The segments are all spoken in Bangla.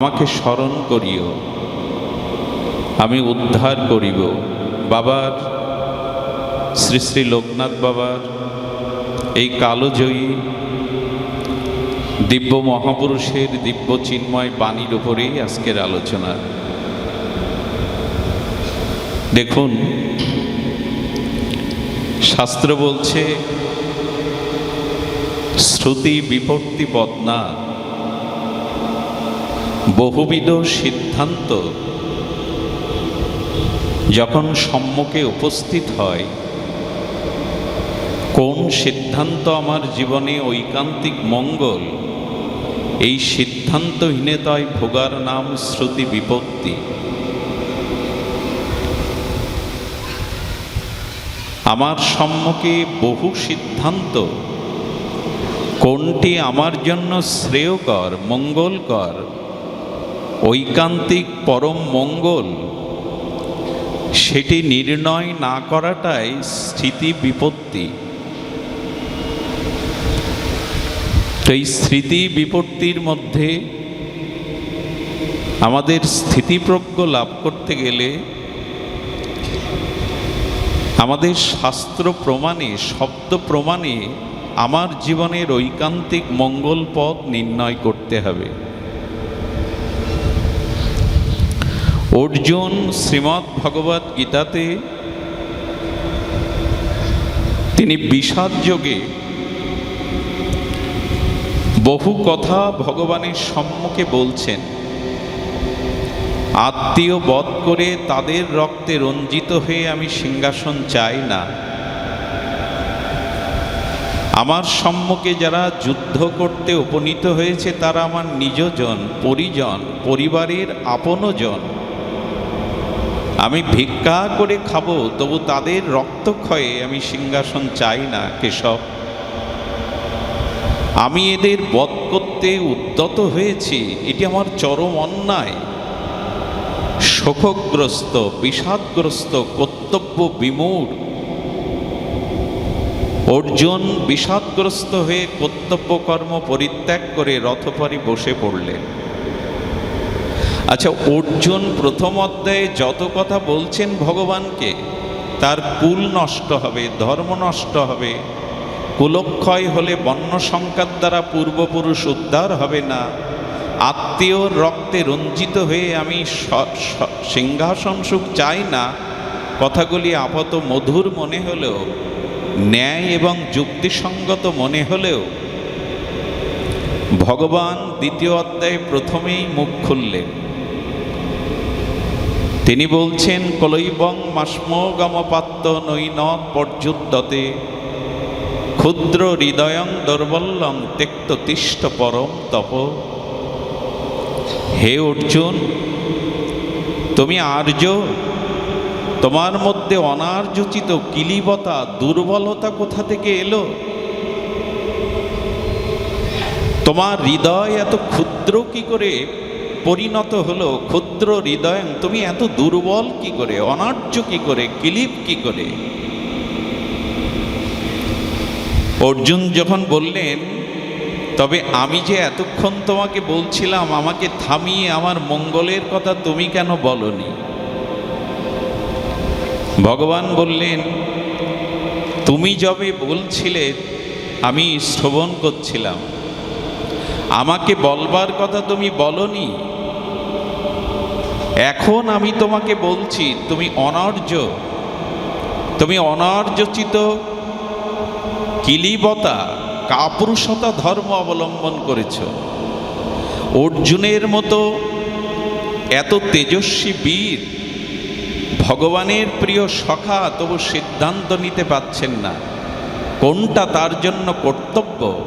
আমাকে স্মরণ করিও। আমি উদ্ধার করিব। বাবার, শ্রী শ্রী লোকনাথ বাবার এই কালোজয়ী দিব্য মহাপুরুষের দিব্য চিন্ময় বাণীর উপরেই আজকের আলোচনা। দেখুন, শাস্ত্র বলছে, শ্রুতি বিপত্তি বদনা বহুবিধ সিদ্ধান্ত। যখন সম্মুখে উপস্থিত হয়, কোন সিদ্ধান্ত আমার জীবনে ঐকান্তিক মঙ্গল? এই সিদ্ধান্তহীনতায় ভোগার নাম শ্রুতি বিপত্তি। আমার সম্মুখে বহু সিদ্ধান্ত। কোনটি আমার জন্য শ্রেয়কর, মঙ্গলকর? ঐকান্তিক পরম মঙ্গল। সেটি নির্ণয় না করাটাই স্মৃতি বিপত্তি। তো এই স্মৃতি বিপত্তির মধ্যে আমাদের স্থিতিপ্রজ্ঞ লাভ করতে গেলে আমাদের শাস্ত্র প্রমাণে, শব্দ প্রমাণে আমার জীবনের ঐকান্তিক মঙ্গল পথ নির্ণয় করতে হবে। অর্জুন শ্রীমৎ ভগবত গীতাতে তিনি বিষাদ যোগে বহু কথা ভগবানের সম্মুখে বলছেন। আত্মীয় বধ করে তাদের রক্তে রঞ্জিত হয়ে আমি সিংহাসন চাই না। আমার সম্মুখে যারা যুদ্ধ করতে উপনীত হয়েছে তারা আমার নিজজন পরিজন, পরিবারের আপনজন। আমি ভিক্ষা করে খাব, তবু তাদের রক্তক্ষয়ে আমি সিংহাসন চাই না, কেশব। আমি এদের বধ করতে উদ্যত হয়েছি, এটি আমার চরম অন্যায়। শোকগ্রস্ত, বিষাদগ্রস্ত, কর্তব্য বিমূঢ়। অর্জুন বিষাদগ্রস্ত হয়ে কর্তব্য কর্ম পরিত্যাগ করে রথপরি বসে পড়লেন। আচ্ছা অর্জুন প্রথম অধ্যায়ে যত কথা বলছেন ভগবানকে, তার কুল নষ্ট হবে, ধর্ম নষ্ট হবে, কুলক্ষয় হলে বন্য সংখ্যার দ্বারা পূর্বপুরুষ উদ্ধার হবে না, আত্মীয় রক্তে রঞ্জিত হয়ে আমি সিংহাসন সুখ চাই না, কথাগুলি আপাত মধুর মনে হলেও, ন্যায় এবং যুক্তিসঙ্গত মনে হলেও, ভগবান দ্বিতীয় অধ্যায়ে প্রথমেই মুখ খুললেন। তিনি বলছেন, কলৈবং মাসমগমপাত্য নৈনত পর্যুদ্যতে, ক্ষুদ্র হৃদয়ং দুর্বল্যং তেক্ত তিষ্ট পরম তপ। হে অর্জুন, তুমি আর্য। তোমার মধ্যে অনার্যচিত কিলিবতা দুর্বলতা কোথা থেকে এলো? তোমার হৃদয় এত ক্ষুদ্র কি করে পরিণত হলো ক্ষুদ্র হৃদয়, তুমি এত দুর্বল কি করে? অনার্য কি করে? কিলিপ কি করে? অর্জুন যখন বললেন, তবে আমি যে এতক্ষণ তোমাকে বলছিলাম, আমাকে থামিয়ে আমার মঙ্গলের কথা তুমি কেন বলনি? ভগবান বললেন, তুমি যবে বলছিলে, আমি শ্রবণ করছিলাম। আমাকে বলবার কথা তুমি বলনি? এখন আমি তোমাকে বলছি, তুমি অনার্য। তুমি অনার্যচিত কিলিবতা, কাপুরুষতা ধর্ম অবলম্বন করেছ। অর্জুনের মতো এত তেজস্বী বীর ভগবানের প্রিয় সখা তবু সিদ্ধান্ত নিতে পাচ্ছেন না। কোনটা তার জন্য কর্তব্য?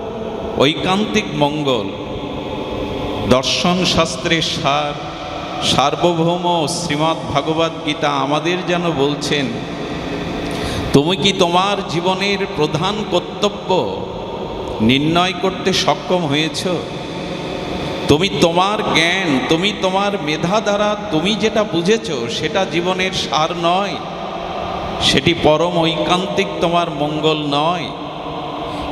ঐকান্তিক মঙ্গল। দর্শন শাস্ত্রের সার। সার্বভৌম শ্রীমৎ ভাগবত গীতা আমাদের যেন বলছেন, তুমি কি তোমার জীবনের প্রধান কর্তব্য নির্ণয় করতে সক্ষম হয়েছ? তুমি তোমার জ্ঞান, তুমি তোমার মেধা দ্বারা তুমি যেটা বুঝেছ সেটা জীবনের সার নয়, সেটি পরম ঐকান্তিক তোমার মঙ্গল নয়।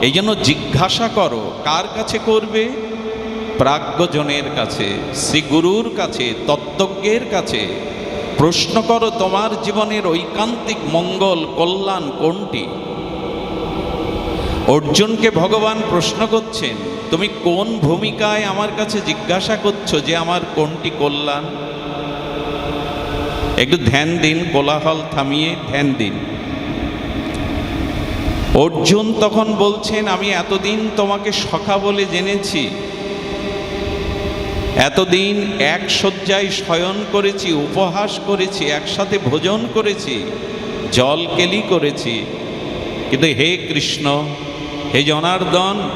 এই জন্য জিজ্ঞাসা করো, কার কাছে করবে? প্রাজ্ঞজনের কাছে শ্রী গুরুর কাছে, তত্ত্বজ্ঞের কাছে, প্রশ্ন করো তোমার জীবনের ঐকান্তিক মঙ্গল, কল্যাণ কোনটি? অর্জুনকে ভগবান প্রশ্ন করছেন, তুমি কোন ভূমিকায় আমার কাছে জিজ্ঞাসা করছ যে আমার কোনটি কল্যাণ? একটু ধ্যান দিন, কোলাহল থামিয়ে ধ্যান দিন। অর্জুন তখন বলছেন, আমি এতদিন তোমাকে সখা বলে জেনেছি এতদিন এক শয্যায় শয়ন করেছি, উপহাস করেছি, একসাথে ভোজন করেছি, জল কেলি করেছি। কিন্তু হে কৃষ্ণ, হে জনার্দন,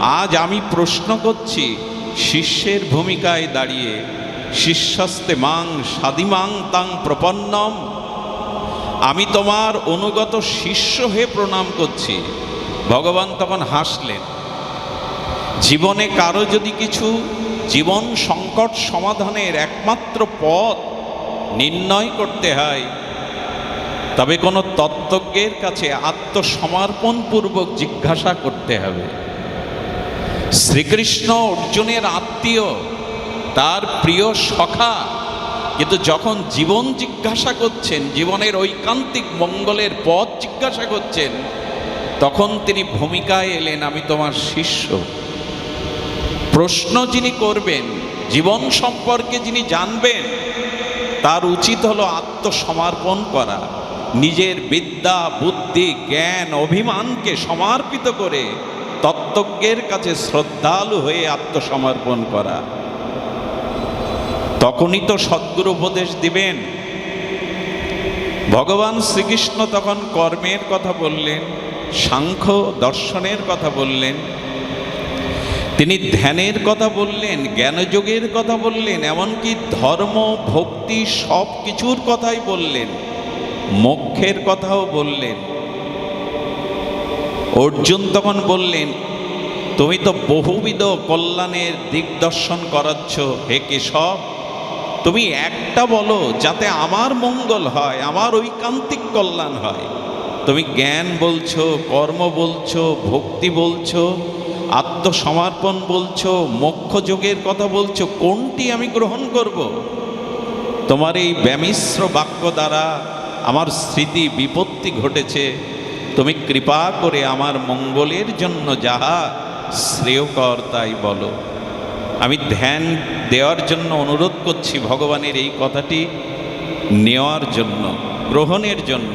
আজ আমি প্রশ্ন করছি, শিষ্যের ভূমিকায় দাঁড়িয়ে শিষ্যস্তে মাং সাদিমাং তাং প্রপন্নম। আমি তোমার অনুগত শিষ্য হয়ে প্রণাম করছি। ভগবান তখন হাসলেন। জীবনে কারও যদি কিছু জীবন সংকট সমাধানের একমাত্র পথ নির্ণয় করতে হয়। তবে কোনো তত্ত্বজ্ঞের কাছে আত্মসমর্পণপূর্বক জিজ্ঞাসা করতে হবে। শ্রীকৃষ্ণ অর্জুনের আত্মীয়, তার প্রিয় সখা, কিন্তু যখন জীবন জিজ্ঞাসা করছেন, জীবনের ঐকান্তিক মঙ্গলের পথ জিজ্ঞাসা করছেন, তখন তিনি ভূমিকায় এলেন, আমি তোমার শিষ্য। প্রশ্ন যিনি করবেন, জীবন সম্পর্কে যিনি জানবেন, তার উচিত হলো আত্মসমর্পণ করা। নিজের বিদ্যা, বুদ্ধি, জ্ঞান, অভিমানকে সমর্পিত করে তত্ত্বজ্ঞের কাছে শ্রদ্ধালু হয়ে আত্মসমর্পণ করা। তখনই তো সদ্গুরু উপদেশ দিবেন। ভগবান শ্রীকৃষ্ণ তখন কর্মের কথা বললেন, সাংখ্য দর্শনের কথা বললেন তিনি ধ্যানের কথা বললেন, জ্ঞানযোগের কথা বললেন, এমনকি ধর্ম, ভক্তি সব কিছুর কথাই বললেন, মোক্ষের কথাও বললেন। অর্জুন তখন বললেন, তুমি তো বহুবিধ কল্যাণের দিগদর্শন করাচ্ছ, হে কেশব। তুমি একটা বলো, যাতে আমার মঙ্গল হয়, আমার ঐকান্তিক কল্যাণ হয়। তুমি জ্ঞান বলছো, কর্ম বলছো, ভক্তি বলছো আত্মসমর্পণ বলছো মোক্ষ যোগের কথা বলছো, কোনটি আমি গ্রহণ করব? তোমার এই ব্যামিশ্র বাক্য দ্বারা আমার স্মৃতি বিপত্তি ঘটেছে। তুমি কৃপা করে আমার মঙ্গলের জন্য যাহা শ্রেয়কর তাই বলো। আমি ধ্যান দেওয়ার জন্য অনুরোধ করছি ভগবানের এই কথাটি নেওয়ার জন্য, গ্রহণের জন্য।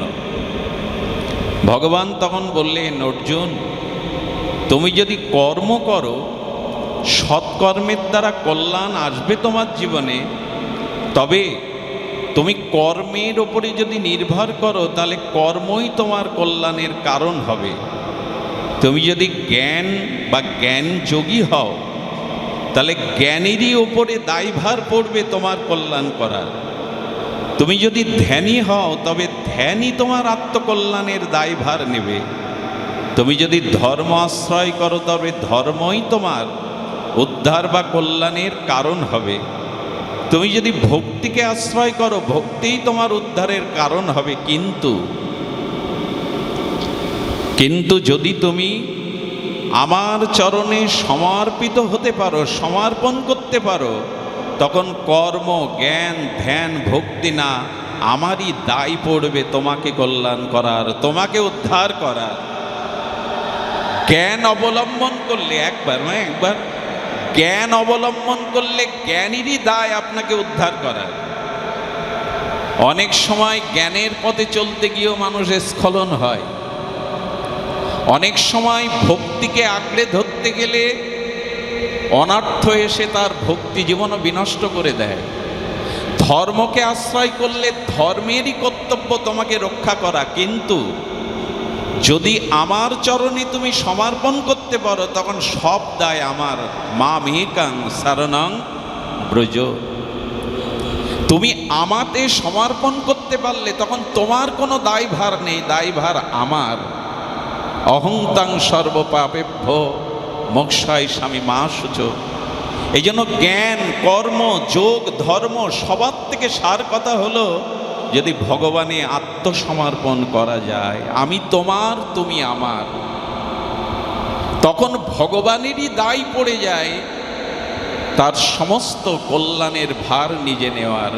ভগবান তখন বললেন, অর্জুন তুমি যদি কর্ম করো, সৎকর্মের দ্বারা কল্যাণ আসবে তোমার জীবনে, তবে তুমি কর্মের ওপরে যদি নির্ভর করো, তাহলে কর্মই তোমার কল্যাণের কারণ হবে। তুমি যদি জ্ঞান বা জ্ঞান যোগী হও, তাহলে জ্ঞানেরই ওপরে দায়ভার পড়বে তোমার কল্যাণ করার। তুমি যদি ধ্যানী হও, তবে ধ্যানই তোমার আত্মকল্যাণের দায়ভার নেবে। তুমি যদি ধর্ম আশ্রয় করো, তবে ধর্মই তোমার উদ্ধার বা কল্যাণের কারণ হবে। তুমি যদি ভক্তিকে আশ্রয় করো, ভক্তিই তোমার উদ্ধারের কারণ হবে। কিন্তু কিন্তু যদি তুমি আমার চরণে সমর্পিত হতে পারো, সমর্পণ করতে পারো, তখন কর্ম, জ্ঞান, ধ্যান, ভক্তি না, আমারই দায় পড়বে তোমাকে কল্যাণ করার, তোমাকে উদ্ধার করার। জ্ঞান অবলম্বন করলে একবার হ্যাঁ একবার। জ্ঞান অবলম্বন করলে জ্ঞানেরই দায় আপনাকে উদ্ধার করার। অনেক সময় জ্ঞানের পথে চলতে গিয়েও মানুষের স্খলন হয়। অনেক সময় ভক্তিকে আঁকড়ে ধরতে গেলে অনার্থ এসে তার ভক্তি জীবনও বিনষ্ট করে দেয়। ধর্মকে আশ্রয় করলে ধর্মেরই কর্তব্য তোমাকে রক্ষা করা। কিন্তু যদি আমার চরণে তুমি সমর্পণ করতে পারো, তখন সব দায় আমার। মা মেকাং সারণং ব্রজ। তুমি আমাতে সমর্পণ করতে পারলে, তখন তোমার কোনো দায়ভার নেই, দায়ভার আমার। অহংতাং সর্বপাপেভ্য মোক্ষায় স্বামী মা সূচ। এই জন্য জ্ঞান, কর্ম, যোগ, ধর্ম, সবার থেকে সার কথা হলো যদি ভগবানে আত্মসমর্পণ করা যায়, আমি তোমার, তুমি আমার। তখন ভগবানেরই দায় পড়ে যায়, তার সমস্ত কল্যাণের ভার নিজে নেওয়ার।